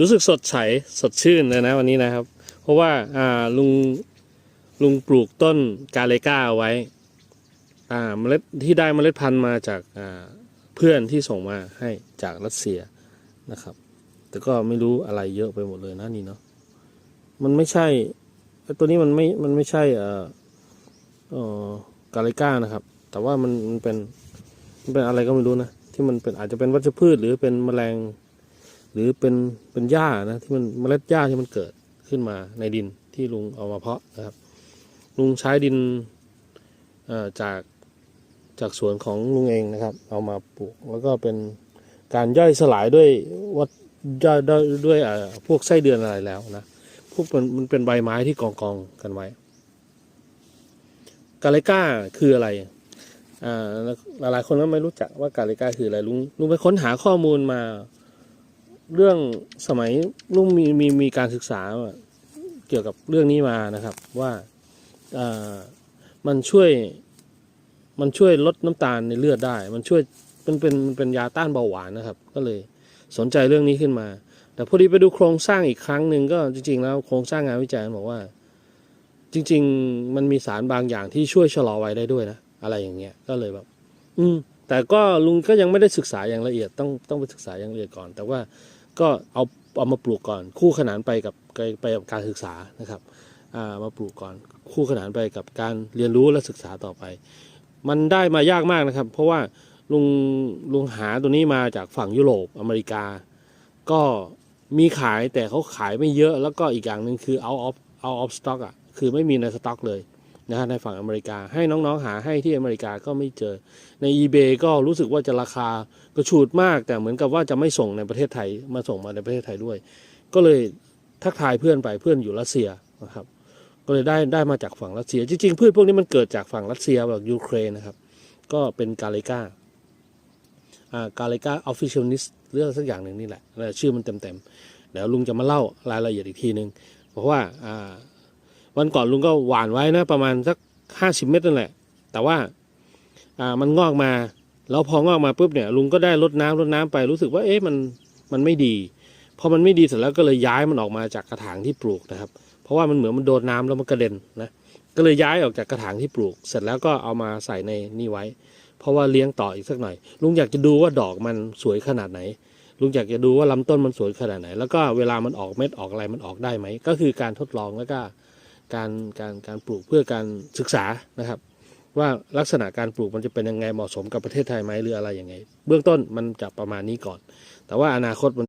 รู้สึกสดใสสดชื่นเลยนะวันนี้นะครับ เพราะว่าอ่าลุงลุงปลูกต้นกาเลก้าเอาไว้อ่าเมล็ดที่ได้เมล็ดพันธุ์มาจากอ่าเพื่อนที่ส่งมาให้จากรัสเซียนะครับ แต่ก็ไม่รู้อะไรเยอะไปหมดเลยนะนี่เนาะมันไม่ใช่ตัวนี้มันไม่มันไม่ใช่เอ่อเอ่อกาเลก้านะครับ แต่ว่ามันมันเป็นมันเป็นอะไรก็ไม่รู้นะที่มันเป็นอาจจะเป็นวัชพืชหรือเป็นแมลง หรือเป็นเป็นหญ้านะที่มันเมล็ดหญ้าที่มันเกิดขึ้นมาในดินที่ลุงเอามาเพาะนะครับ ลุงใช้ดินเอ่อจากจากสวนของลุงเองนะครับ เอามาปลูกแล้วก็เป็นการย่อยสลายด้วยวัดย่อยด้วยด้วยเอ่อพวกไส้เดือนอะไรแล้วนะพวกมันมันเป็นใบไม้ที่กองกองกันไว้กาเลก้าคืออะไรอ่าหลายๆคนก็ไม่รู้จักว่ากาเลก้าคืออะไรลุงลุงไปค้นหาข้อมูลมา เรื่องสมัยลุงมีมีมีการศึกษาเกี่ยวกับเรื่องนี้มานะครับว่ามันช่วยมันช่วยลดน้ำตาลในเลือดได้ มันช่วยมันเป็นมันเป็นยาต้านเบาหวานนะครับ ก็เลยสนใจเรื่องนี้ขึ้นมา แต่พอดีไปดูโครงสร้างอีกครั้งหนึ่งก็จริง ๆ แล้วโครงสร้างงานวิจัยมันบอกว่า จริง ๆ มันมีสารบางอย่างที่ช่วยชะลอไวัยได้ด้วยนะอะไรอย่างเงี้ยก็เลยแบบ อืม แต่ก็ลุงก็ยังไม่ได้ศึกษาอย่างละเอียดต้องต้องไปศึกษาอย่างละเอียดก่อน แต่ว่าก็เอาเอามาปลูกก่อน คู่ขนานไปกับไปกับการศึกษานะครับอ่ามาปลูกก่อนคู่ขนานไปกับการเรียนรู้และศึกษาต่อไป มันได้มายากมากนะครับ เพราะว่าลุงลุงหาตัวนี้มาจากฝั่งยุโรปอเมริกา ก็มีขายแต่เขาขายไม่เยอะแล้วก็อีกอย่างหนึ่งคือ out of out of stock อะคือไม่มีในสต็อกเลย นะฮะในฝั่งอเมริกาให้น้องๆหาให้ที่อเมริกาก็ไม่เจอ ใน eBay ก็รู้สึกว่าจะราคากระฉูดมาก แต่เหมือนกับว่าจะไม่ส่งในประเทศไทยมาส่งมาในประเทศไทยด้วย ก็เลยทักทายเพื่อนไปเพื่อนอยู่รัสเซียนะครับ ก็เลยได้ได้มาจากฝั่งรัสเซีย จริงๆพืชพวกนี้มันเกิดจากฝั่งรัสเซียแบบยูเครนนะครับ ก็เป็นกาเลกาอ่ากาเลกาออฟฟิเชียลนิสเรื่องสักอย่างหนึ่งนี่แหละชื่อมันเต็มๆเดี๋ยวลุงจะมาเล่ารายละเอียดอีกทีหนึ่งเพราะว่าอ่า วันก่อนลุงก็หว่านไว้นะ ประมาณสักห้าสิบเมตรนั่นแหละ แต่ว่าอ่ามันงอกมา แล้วพองอกมาปุ๊บเนี่ยลุงก็ได้รดน้ำรดน้ำไปรู้สึกว่าเอ๊ะมันมันไม่ดีพอมันไม่ดีเสร็จแล้วก็เลยย้ายมันออกมาจากกระถางที่ปลูกนะครับ เพราะว่ามันเหมือนมันโดนน้ำแล้วมันกระเด็นนะก็เลยย้ายออกจากกระถางที่ปลูก เสร็จแล้วก็เอามาใส่ในนี่ไว้ เพราะว่าเลี้ยงต่ออีกสักหน่อย ลุงอยากจะดูว่าดอกมันสวยขนาดไหน ลุงอยากจะดูว่าลำต้นมันสวยขนาดไหน แล้วก็เวลามันออกเม็ดออกอะไรมันออกได้ไหมก็คือการทดลองแล้วก็ การการการปลูกเพื่อการศึกษานะครับ ว่าลักษณะการปลูกมันจะเป็นยังไงเหมาะสมกับประเทศไทยไหมหรืออะไรยังไง เบื้องต้นมันจะประมาณนี้ก่อน แต่ว่าอนาคตมัน